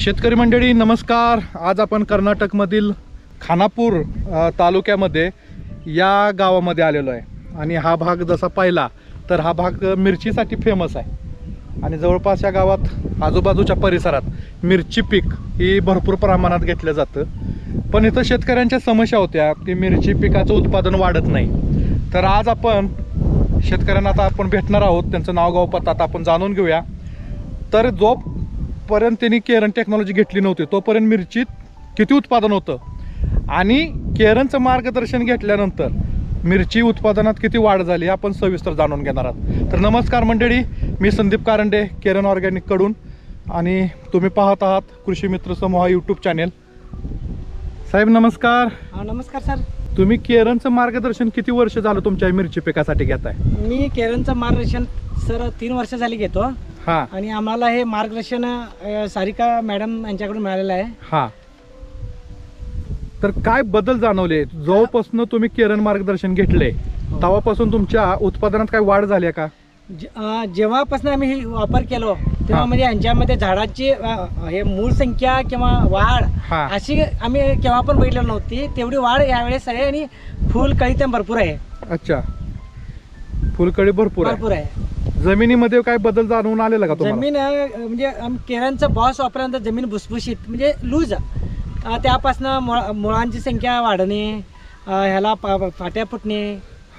शेतकरी मंडळी नमस्कार. आज आपण कर्नाटकमधील खानापूर तालुक्यामध्ये या गावामध्ये आलेलो आहे. आणि हा भाग जसा पाहिला तर हा भाग मिरचीसाठी फेमस आहे. आणि जवळपास या गावात आजूबाजूच्या परिसरात मिरची पीक ही भरपूर प्रमाणात घेतलं जातं. पण इथं शेतकऱ्यांच्या समस्या होत्या की मिरची पिकाचं उत्पादन वाढत नाही. तर आज आपण शेतकऱ्यांना आता आपण भेटणार आहोत. त्यांचं नाव गाव पत्ता आता आपण जाणून घेऊया. तर जो जोपर्यंत त्यांनी केरन टेक्नॉलॉजी घेतली नव्हती. तोपर्यंत मिरचीत किती उत्पादन होतं? आणि केरनचं मार्गदर्शन घेतल्यानंतर मिरची उत्पादनात किती वाढ झाली आपण सविस्तर जाणून घेणार आहात. तर नमस्कार मंडळी मी संदीप कारंडे केरन ऑर्गॅनिककडून. आणि तुम्ही पाहत आहात कृषी मित्र समूह यूट्यूब चॅनेल साहेब नमस्कार. हा नमस्कार सर. तुम्ही केरनचं मार्गदर्शन किती वर्ष झालं तुमच्या मिरची पिकासाठी घेताय? मी केरनचं मार्गदर्शन सर तीन वर्ष झाली घेतो. हा. आणि आम्हाला हे मार्गदर्शन अ, सारिका मॅडम यांच्याकडून मिळालेलं आहे. हा. तर काय बदल जाणवले? जोपासून तुम्ही केरन मार्गदर्शन घेतले. तेव्हापासून तुमच्या उत्पादनात काय वाढ झाली आहे का? जे- अ, जेव्हापासून आम्ही हे वापर केलो तेव्हा हा. म्हणजे यांच्यामध्ये झाडाची अ, हे मूळ संख्या किंवा वाढ हा. अशी आम्ही केव्हा पण बघितलेली नव्हती. तेवढी वाढ यावेळेस आहे आणि फुल कळी पण भरपूर आहे. अच्छा. फुलकळी भरपूर आहे. भरपूर आहे. जमिनीमध्ये काय बदल जाणवून आलेला का तुम्हाला? जमीन अ, म्हणजे आम- केरांचं बॉस वापरल्यानंतर जमीन भुसभुशीत म्हणजे लूज त्यापासनं मुळा मुळांची संख्या वाढणे अ, ह्याला पा- फाट्या फुटणे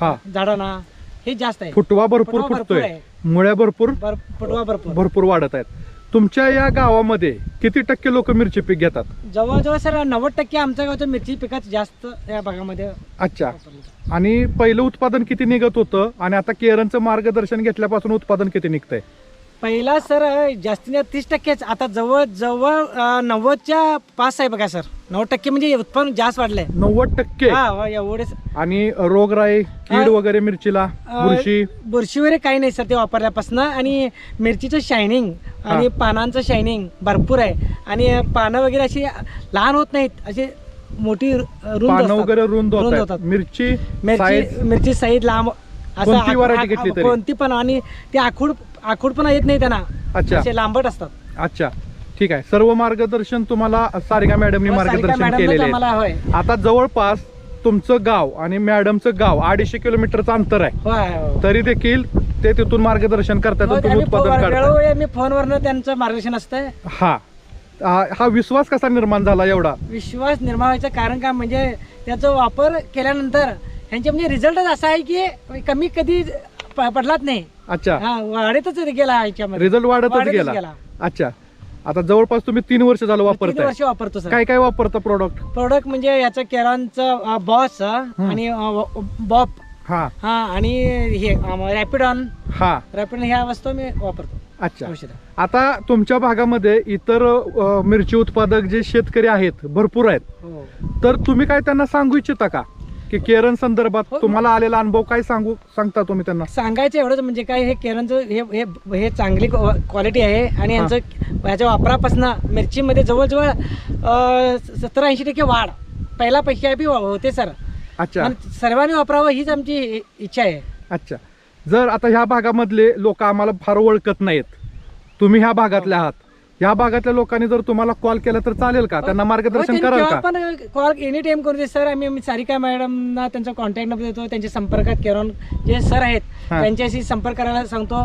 हा. झाडांना हे जास्त आहे. फुटवा भरपूर फुटवा भरपूर फुटतोय मुळ्या भरपूर बर फुटवा भरपूर. भरपूर वाढत आहेत. तुमच्या या गावामध्ये किती टक्के लोक मिरची पीक घेतात? जवळजवळ सर नव्वद टक्के आमच्या गावच्या मिरची पिकात जास्त या भागामध्ये अच्छा. आणि पहिलं उत्पादन किती निघत होतं? आणि आता केरनचं मार्गदर्शन घेतल्यापासून उत्पादन किती निघतंय? पहिला सर जास्तीत जास्त तीस टक्केच. आता जवळ जवळ अ, नव्वदच्या पास आहे बघा सर. नव्वद टक्के म्हणजे उत्पन्न जास्त वाढलंय. नव्वद टक्के? हा एवढेच आणि रोगराई कीड. वगैरे मिरचीला अ, बुरशी? बुरशी वगैरे काही नाही सर ते वापरल्यापासून. आणि मिरचीचं शायनिंग आणि पानांचं शायनिंग भरपूर आहे. आणि पानं वगैरे अशी लहान होत नाहीत. अशी मोठी रुंद पानं असतात. वगैरे रुंद. होतात. मिरची मिरची मिरची साईज लांब असं कोणती आख- variety आख- घेतली तरी? कोणती पण आणि ते आखूड आखूड पण येत नाही त्यांना. अच्छा. असे लांबट असतात. अच्छा. ठीक आहे. सर्व मार्गदर्शन तुम्हाला सारिका मॅडमनी हो, सारिका मार्गदर्शन मॅडमनंच केलेले आहे आम्हाला होय. आता जवळपास तुमचं गाव आणि मॅडमचं गाव अडीचशे किलोमीटरचं अंतर आहे. होय होय. तरी देखील ते तिथून मार्गदर्शन करतात हो, तुम्ही आम्ही उत्पादन फोन- काढता वेळोवेळी आम्ही फोनवरनं त्यांचं मार्गदर्शन असतंय. हा. हा हा विश्वास कसा निर्माण झाला एवढा? विश्वास निर्माण व्हायचं कारण काय म्हणजे त्याचा वापर केल्यानंतर ह्यांचे म्हणजे रिझल्टच असा आहे की कमी कधी प- पडलाच नाही. अच्छा. हा वाढतच गेला ह्याच्यामध्ये रिझल्ट वाढतच वाढतच गेला. गेला. अच्छा. आता जवळपास तुम्ही तीन वर्ष झालं तीन वापरताय. वर्ष वापरतो सर काय काय वापरता प्रोडक्ट प्रोडक्ट म्हणजे याचं केरांचं बॉस आणि बॉप हा. हा आणि हे रॅपिडॉन हा. रॅपिडॉन ह्या वस्तू मी वापरतो. अच्छा. औषध. आता तुमच्या भागामध्ये इतर अ, मिरची उत्पादक जे शेतकरी आहेत भरपूर आहेत. हो. तर तुम्ही काय त्यांना सांगू इच्छिता का? की केरन संदर्भात हो. तुम्हाला आलेला अनुभव काय सांगू सांगता तुम्ही त्यांना? सांगायचं एवढंच म्हणजे काय हे केरांचं हे हे हे चांगली क्वालिटी आहे आणि हा. यांचं याच्या वापरापासून मिरचीमध्ये जवळजवळ सत्तर ऐंशी टक्के वाढ. पहिला पैकी बी होते सर. अच्छा. आणि सर्वांनी वापरावं हीच आमची इ- इच्छा आहे. अच्छा. जर आता ह्या भागामधले लोक आम्हाला फार ओळखत नाहीत तुम्ही ह्या भागातले आहात. ह्या भागातल्या लोकांनी जर तुम्हाला कॉल केला तर चालेल का? त्यांना मार्गदर्शन हो, कराल का? पण कॉल एनी टाइम करू दे. सर आम्ही आम्ही सारिका मॅडमना त्यांचा कॉन्टॅक्ट नंबर देतो त्यांच्या संपर्कात केरन जे सर आहेत. त्यांच्याशी संपर्क करायला सांगतो.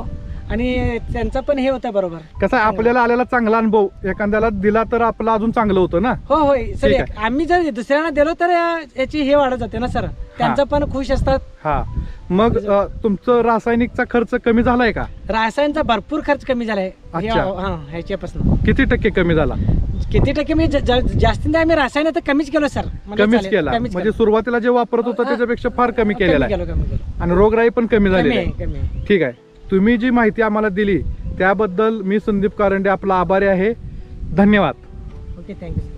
आणि त्यांचं पण हे होतं बरोबर. कसं आहे आपल्याला आलेला चांगला अनुभव एखाद्याला दिला तर आपलं अजून चांगलं होतं ना? हो होय. सर ठीक आहे. आम्ही जर दुसऱ्यांना दिलो तर या- याची हे वाढत जाते ना सर? त्यांचं पण खुश असतात. हा. मग अ, तुमचं रासायनिकचा खर्च कमी झालाय का? रासायनचा भरपूर खर्च कमी झालाय. हे- अच्छा. हा ह्याच्यापासून. किती टक्के कमी झाला? किती टक्के मी जास्तीत आम्ही रासायन तर कमीच केलो सर. म्हणजे कमीच चालेल, केला. कमीच म्हणजे केलं. सुरुवातीला जे वापरत होतं हा. त्याच्यापेक्षा फार कमी केलेला आहे. केलो कमी केलो. आणि रोगराई पण कमी झालेली कमी आहे आहे. कमी आहे. ठीक आहे. तुम्ही जी माहिती आम्हाला दिली त्याबद्दल मी संदीप कारंडे आपला आभारी आहे. धन्यवाद. Okay thank you